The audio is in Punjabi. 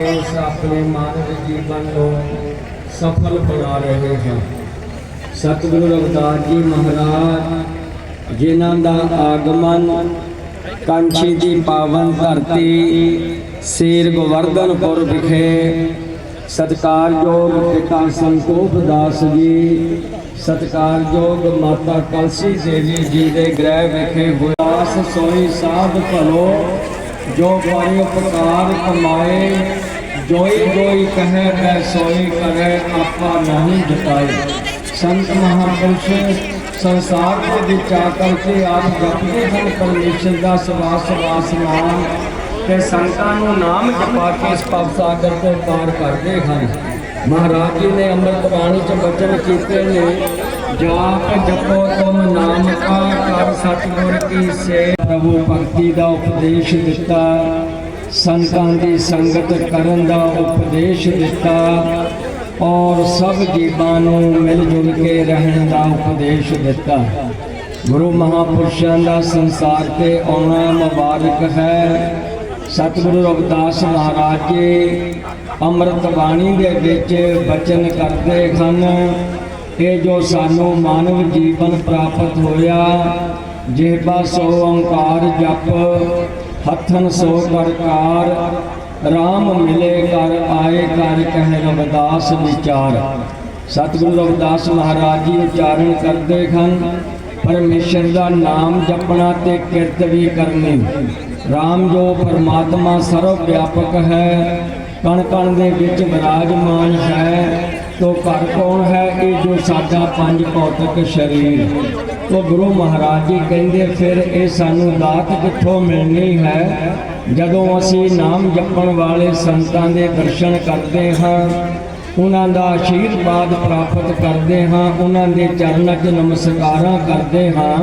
ਇਸ ਆਪਣੇ ਮਾਨਵ ਜੀਵਨ ਨੂੰ ਸਫਲ ਬਣਾ ਰਹੇ ਹਾਂ। ਸਤਿਗੁਰੂ ਰਵਿਦਾਸ ਜੀ ਮਹਾਰਾਜ, ਜਿਨ੍ਹਾਂ ਦਾ ਆਗਮਨ ਕੰਛੀ ਦੀ ਪਾਵਨ ਧਰਤੀ ਸੇਰ ਗੋਵਰਧਨਪੁਰ ਵਿਖੇ ਸਤਿਕਾਰਯੋਗ ਪਿਤਾ ਸੰਤੋਖ ਦਾਸ ਜੀ, ਸਤਿਕਾਰਯੋਗ ਮਾਤਾ ਕਲਸੀ ਦੇਵੀ ਜੀ ਦੇ ਗ੍ਰਹਿ ਵਿਖੇ ਹੋਇਆਸ ਸੋਈ ਸਾਧ ਭਲੋ ਜੋ ਕਰੇ ਉਪਕਾਰ ਕਮਾਏ ਜੋਈ ਜੋਈ ਕਹੇ, ਮੈਂ ਸੋਈ ਕਰੇ, ਆਪਾ ਨਹੀਂ ਜਤਾਏ। ਸੰਤ ਮਹਾਪੁਰਸ਼ ਸੰਸਾਰ ਦੇ ਵਿੱਚ ਆ ਕਰਕੇ ਆਪ ਜਪਦੇ ਹਨ, ਪਰਮੇਸ਼ਰ ਦਾ ਸਵਾਸ ਸਵਾਸ ਨਾਮ ਤੇ ਸੰਤਾਂ ਨੂੰ ਨਾਮ ਜਪਾ ਕੇ ਇਸ ਭਵ ਸਾਗਰ ਤੋਂ ਪਾਰ ਕਰਦੇ ਹਨ। ਮਹਾਰਾਜ ਜੀ ਨੇ ਅੰਮ੍ਰਿਤ ਬਾਣੀ ਚ ਬਚਨ ਕੀਤੇ ਨੇ ਜਾਪ ਜਪੋ, ਤੁਮ ਸਤਿਗੁਰ ਕੀ ਸੇਵਾ ਪ੍ਰਭੂ ਭਗਤੀ ਦਾ ਉਪਦੇਸ਼ ਦਿੱਤਾ। ਸੰਤਾਂ ਦੀ ਸੰਗਤ ਕਰਨ ਦਾ ਉਪਦੇਸ਼ ਦਿੱਤਾ। ਔਰ ਸਭ ਜੀਵਾਂ ਨੂੰ ਮਿਲ ਜੁਲ ਕੇ ਰਹਿਣ ਦਾ ਉਪਦੇਸ਼ ਦਿੱਤਾ। ਗੁਰੂ ਮਹਾਪੁਰਸ਼ਾਂ ਦਾ ਸੰਸਾਰ ਤੇ ਆਉਣਾ ਮੁਬਾਰਕ ਹੈ ਸਤਿਗੁਰੂ ਰਵਿਦਾਸ ਮਹਾਰਾਜ ਜੀ ਅੰਮ੍ਰਿਤ ਬਾਣੀ ਦੇ ਵਿੱਚ ਬਚਨ ਕਰਦੇ ਹਨ ਇਹ ਜੋ ਸਾਨੂੰ ਮਾਨਵ ਜੀਵਨ ਪ੍ਰਾਪਤ ਹੋਇਆ ਜੇਬਾ ਸੋ ਓੰਕਾਰ ਜਪ, ਹੱਥਨ ਸੋ ਕਰਕਾਰ RAM ਮਿਲੇ ਕਰ ਆਏ ਕਰ ਕਹਿ ਰਵਿਦਾਸ ਵਿਚਾਰ। ਸਤਿਗੁਰੂ ਰਵਿਦਾਸ ਮਹਾਰਾਜ ਜੀ ਉਚਾਰਨ ਕਰਦੇ ਹਨ, ਪਰਮੇਸ਼ਰ ਦਾ ਨਾਮ ਜਪਣਾ ਤੇ ਕਿਰਤ ਵੀ ਕਰਨੀ। RAM ਜੋ ਪਰਮਾਤਮਾ ਸਰਵ ਵਿਆਪਕ ਹੈ, ਕਣ ਕਣ ਦੇ ਵਿੱਚ ਵਿਰਾਜਮਾਨ ਹੈ, ਤੋ ਘਰ ਕੌਣ ਹੈ? ਇਹ ਜੋ ਸਾਡਾ ਪੰਜ ਭੌਤਿਕ ਸਰੀਰ। ਤੋ ਗੁਰੂ ਮਹਾਰਾਜ ਜੀ ਕਹਿੰਦੇ, ਫਿਰ ਇਹ ਸਾਨੂੰ ਦਾਤ ਕਿੱਥੋਂ ਮਿਲਣੀ ਹੈ? ਜਦੋਂ ਅਸੀਂ ਨਾਮ ਜਪਣ ਵਾਲੇ ਸੰਤਾਂ ਦੇ ਦਰਸ਼ਨ ਕਰਦੇ ਹਾਂ, ਉਹਨਾਂ ਦਾ ਆਸ਼ੀਰਵਾਦ ਪ੍ਰਾਪਤ ਕਰਦੇ ਹਾਂ, ਉਹਨਾਂ ਦੇ ਚਰਨਾਂ 'ਚ ਨਮਸਕਾਰਾਂ ਕਰਦੇ ਹਾਂ।